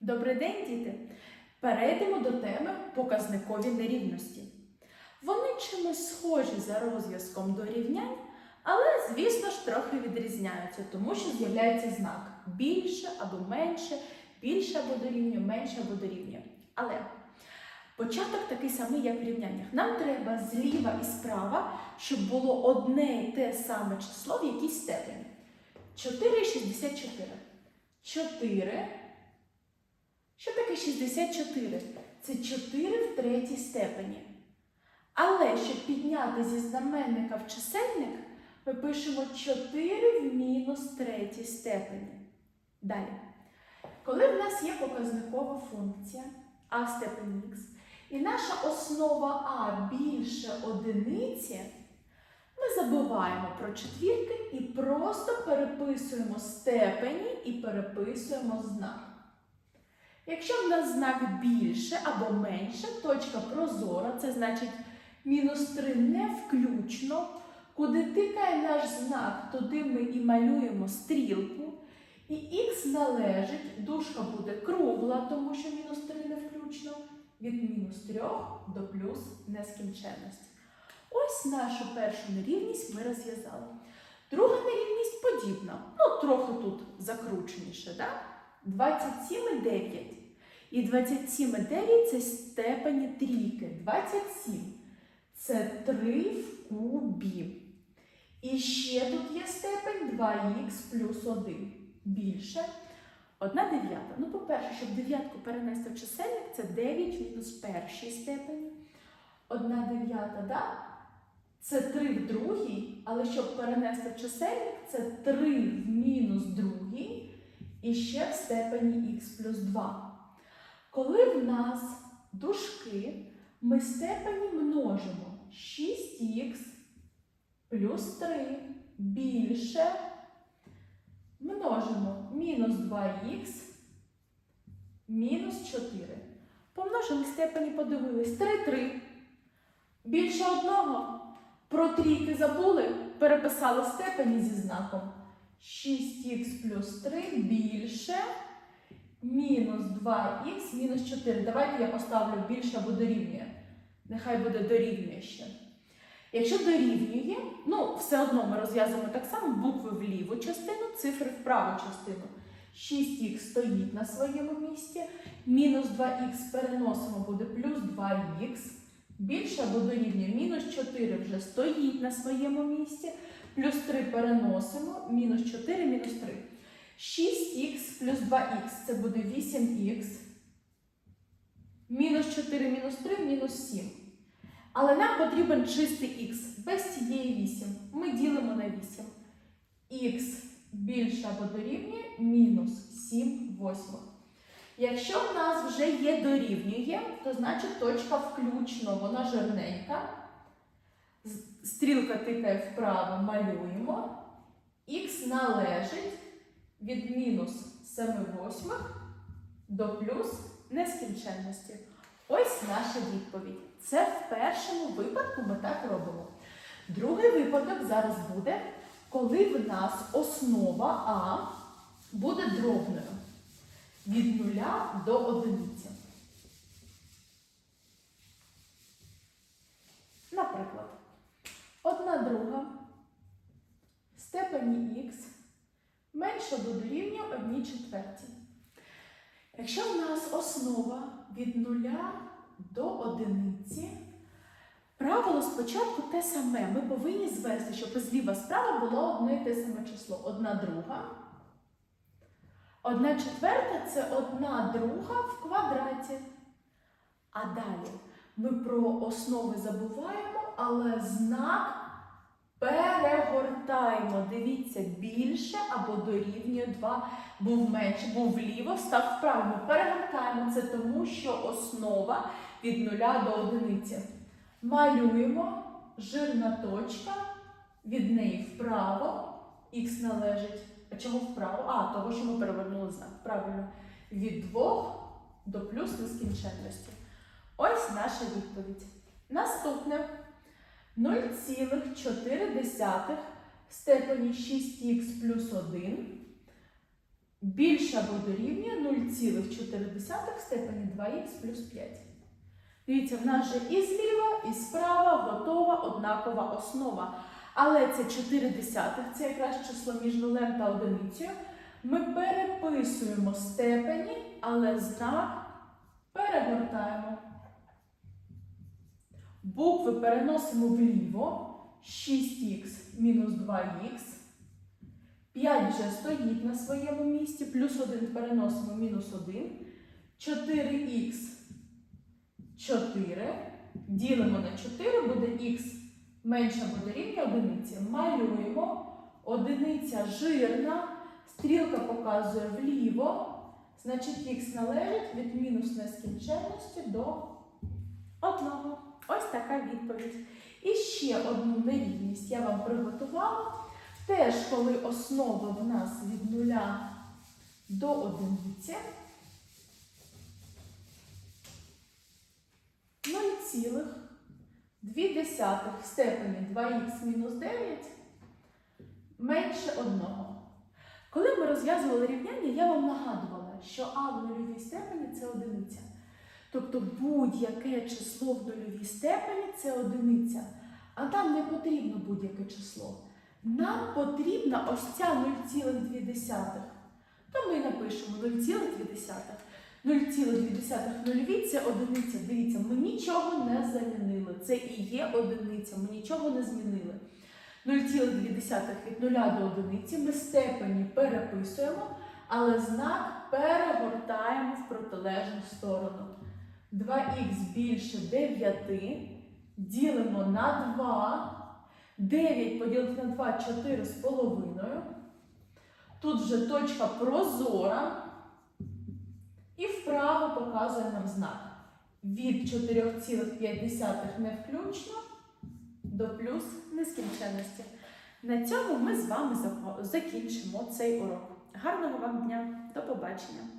Добрий день, діти! Перейдемо до теми показникові нерівності. Вони чимось схожі за розв'язком до рівнянь, але, звісно ж, трохи відрізняються, тому що з'являється знак більше або менше, більше або дорівнює, менше або дорівнює. Але початок такий самий, як в рівняннях. Нам треба зліва і справа, щоб було одне і те саме число в якійсь степені. 4,64. 4 що таке 64? Це 4 в третій степені. Але щоб підняти зі знаменника в чисельник, ми пишемо 4 в мінус третій степені. Далі. Коли в нас є показникова функція а в степені х, і наша основа а більше одиниці, ми забуваємо про четвірки і просто переписуємо степені і переписуємо знак. Якщо в нас знак більше або менше, точка прозора, це значить мінус 3 не включно. Куди тикає наш знак, туди ми і малюємо стрілку. І х належить, дужка буде кругла, тому що мінус 3 не включно, від мінус 3 до плюс нескінченності. Ось нашу першу нерівність ми розв'язали. Друга нерівність подібна. Ну, трохи тут закрученіше, так? 27,9. І 27,9 це степені трійки. 27 це 3 в кубі. І ще тут є степень 2х плюс 1. Більше. 1 дев'ята. Ну, по-перше, щоб дев'ятку перенести в чисельник, це 9 мінус першій степені. 1 дев'ята, да? Це 3 в другій, але щоб перенести в чисельник, це 3 в мінус другій і ще в степені х плюс 2. Коли в нас дужки, ми степені множимо 6х плюс 3 більше множимо мінус 2х мінус 4. Помножили степені, подивились 3, 3. Більше одного. Про трійки забули, переписали степені зі знаком 6х плюс 3 більше мінус 2х мінус 4. Давайте я поставлю більше або дорівнює. Нехай буде дорівнює ще. Якщо дорівнює, ну, все одно ми розв'язуємо так само букви в ліву частину, цифри в праву частину. 6х стоїть на своєму місці, мінус 2х переносимо, буде плюс 2х. Більше або дорівнює мінус 4 вже стоїть на своєму місці, плюс 3 переносимо, мінус 4, мінус 3. 6х плюс 2х це буде 8х. Мінус 4, мінус 3, мінус 7. Але нам потрібен чистий х без цієї 8. Ми ділимо на 8. Х більше або дорівнює мінус 7 восьмих. Якщо в нас вже є дорівнює, то значить точка включно, вона жирненька. Стрілка тикає вправо, малюємо. Х належить від мінус 7 восьмих до плюс нескінченності. Ось наша відповідь. Це в першому випадку ми так робимо. Другий випадок зараз буде, коли в нас основа А буде дробною від нуля до одиниці. Наприклад, одна друга в степені х менше або дорівнює 1 четвертій. Якщо в нас основа від нуля до одиниці, правило спочатку те саме. Ми повинні звести, щоб зліва справа було одне і те саме число. Одна друга. Одна четверта це одна друга в квадраті. А далі ми про основи забуваємо, але знак перегортаємо. Дивіться, більше або дорівнює 2, був менше, був вліво, став вправо. Перегортаємо це тому, що основа від нуля до одиниці. Малюємо жирна точка, від неї вправо, х належить. А чого вправо? А, того, що ми перевернули знак. Правильно. Від 2 до плюс нескінченності. Ось наша відповідь. Наступне 0,4 в степені 6х плюс 1 більше або дорівнює 0,4 в степені 2х плюс 5. Дивіться, в нас же і зліва, і справа готова однакова основа. Але це 4 десятих, це якраз число між нулем та одиницею. Ми переписуємо степені, але знак перегортаємо. Букви переносимо вліво. 6х мінус 2х. 5 вже стоїть на своєму місці, плюс 1 переносимо мінус 1. 4х 4. Ділимо на 4, буде х менше буде рівня одиниці. Малюємо. Одиниця жирна, стрілка показує вліво. Значить, х належить від мінус нескінченності до 1. Ось така відповідь. І ще одну нерівність я вам приготувала. Теж, коли основа в нас від нуля до одиниці, 0,2 степені 2х мінус 9 менше 1. Коли ми розв'язували рівняння, я вам нагадувала, що а в нульовій степені це одиниця. Тобто будь-яке число в нульовій степені це одиниця. А нам не потрібно будь-яке число. Нам потрібна ось ця 0,2. То ми напишемо 0,2. 0,2 нульові це одиниця. Дивіться, ми нічого не замінили. Це і є одиниця, ми нічого не змінили. 0,2 від 0 до одиниці ми степені переписуємо, але знак перегортаємо в протилежну сторону. 2х більше 9, ділимо на 2. 9 поділити на 2 4 з половиною. Тут вже точка прозора. І вправо показує нам знак. Від 4,5 не включно до плюс нескінченності. На цьому ми з вами закінчимо цей урок. Гарного вам дня! До побачення!